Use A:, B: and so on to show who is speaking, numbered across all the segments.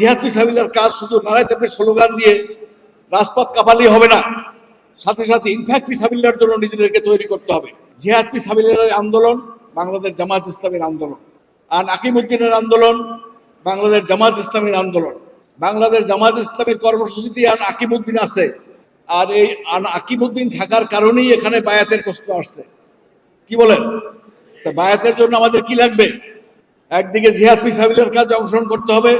A: জিহাদ ফিসাবিল্লার কাজ শুধু নারায় তাপের স্লোগান দিয়ে রাজপথ কাপালি হবে না, সাথে সাথে ইনফ্যাক্ট ফিসাবিল্লার জন্য নিজেদেরকে তৈরি করতে হবে। জিহাদ ফিসাবিল্লার আন্দোলন বাংলাদেশ জামাত ইসলামের আন্দোলন। আর আকিমুদ্দিনের আন্দোলন বাংলাদেশ জামাত ইসলামের আন্দোলন। বাংলাদেশ জামাত ইসলামের কর্মসূচিতে আর আকিমুদ্দিন আছে। আর এই আকিমুদ্দিন থাকার কারণেই এখানে বায়াতের প্রশ্ন আসছে। কি বলেন? তা বায়াতের জন্য আমাদের কি লাগবে? একদিকে জিহাদ ফিসাবিলের কাজে অংশগ্রহণ করতে হবে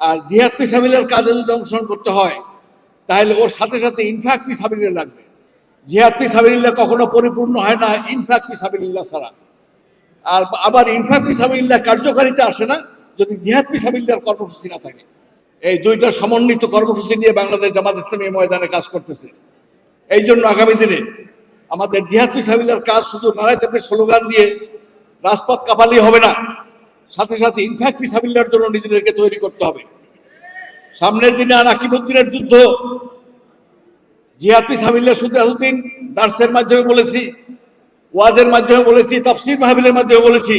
A: আর জিহাদ ফিসাবিলের কাজে যদি অংশগ্রহণ করতে হয়, তাহলে ওর সাথে সাথে ইনফ্যাক্ট ফিসাবিল্লা লাগবে। জিহাদ ফিসাবিল্লা কখনো পরিপূর্ণ হয় না ইনফ্যাক্ট ফিসাবিল্লা ছাড়া। আর আবার ইনফ্যাক্ট ফিসাবিল্লা কার্যকারিতা আসে না যদি জিহাদ ফিসাবিল্লার কর্মসূচি না থাকে। এই দুইটা সমন্বিত কর্মসূচি নিয়ে বাংলাদেশ জামাত ইসলামী ময়দানে কাজ করতেছে। এই জন্য আগামী দিনে আমাদের জিহাদ ফিসাবিল্লার কাজ শুধু নারায় স্লোগান দিয়ে রাজপথ কাপালি হবে না। সাথে সাথে ইনফ্যাক্ট ফিসাবিল্লার জন্য নিজেদেরকে তৈরি করতে হবে। সামনের দিনে আর আকিবুদ্দিনের যুদ্ধ। জিহাদ ফিসাবিল্লা সুদ্দিন দার্সের মাধ্যমে বলেছি, ওয়াজের মাধ্যমে বলেছি, তাফসির মাহবিলের মাধ্যমে বলেছি।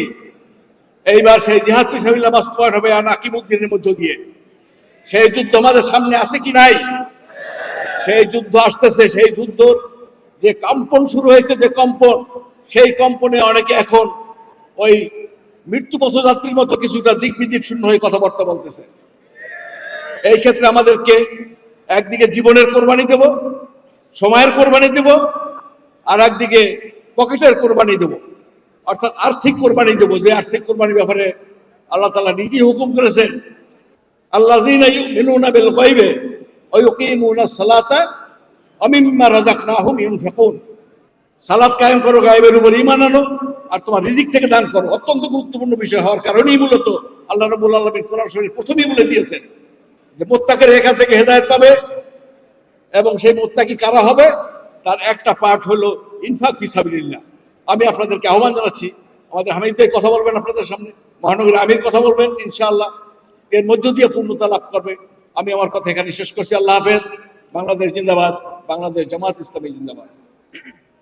A: এইবার সেই জিহাদ ফিসাবিল্লা বাস্তবায়ন হবে আর আকিবুদ্দিনের মধ্য দিয়ে। সেই যুদ্ধ আমাদের সামনে আছে কি নাই? সেই যুদ্ধ আসতেছে, সেই যুদ্ধ যে কম্পন শুরু হয়েছে, যে কম্পন, সেই কম্পনে অনেকে এখন ওই মৃত্যু পথযাত্রীর মতো কিছুটা দিক বিদিক শূন্য হয়ে কথাবার্তা বলতেছে। এই ক্ষেত্রে আমাদেরকে একদিকে জীবনের কোরবানি দেব, সময়ের কোরবানি দেব, আর একদিকে পকেটের কোরবানি দেব। অর্থাৎ আর্থিক কোরবানি দেব, যে আর্থিক কোরবানির ব্যাপারে আল্লাহ তালা নিজেই হুকুম করেছেন। আল্লাহ মিনুনা বেল সালাতা অমিম্মা রাযাকনাহুম ইউনফিকুন। সালাত কায়েম করো, গায়েবের উপর ইমান আনো। আর তোমার রিজিক থেকে দান করো। অত্যন্ত গুরুত্বপূর্ণ বিষয় হওয়ার কারণেই মূলত আল্লাহ রাব্বুল আলামিন কোরআন শরীফ প্রথমেই বলে দিয়েছেন যে, মোত্তাকের এখান থেকে হেদায়েত পাবে এবং সেই মোত্তাকি কারা হবে? তার একটা পার্ট হলো ইনফাক ফিসাবিলিল্লাহ আমি আপনাদেরকে আহ্বান জানাচ্ছি, আমাদের হামিদ ভাই কথা বলবেন আপনাদের সামনে মহানগরী আমির কথা বলবেন, ইনশাআল্লাহ। এর মধ্য দিয়ে পূর্ণতা লাভ করবে। আমি আমার কথা এখানে শেষ করছি। আল্লাহ হাফেজ। বাংলাদেশ জিন্দাবাদ, বাংলাদেশ জামাত ইসলামী জিন্দাবাদ।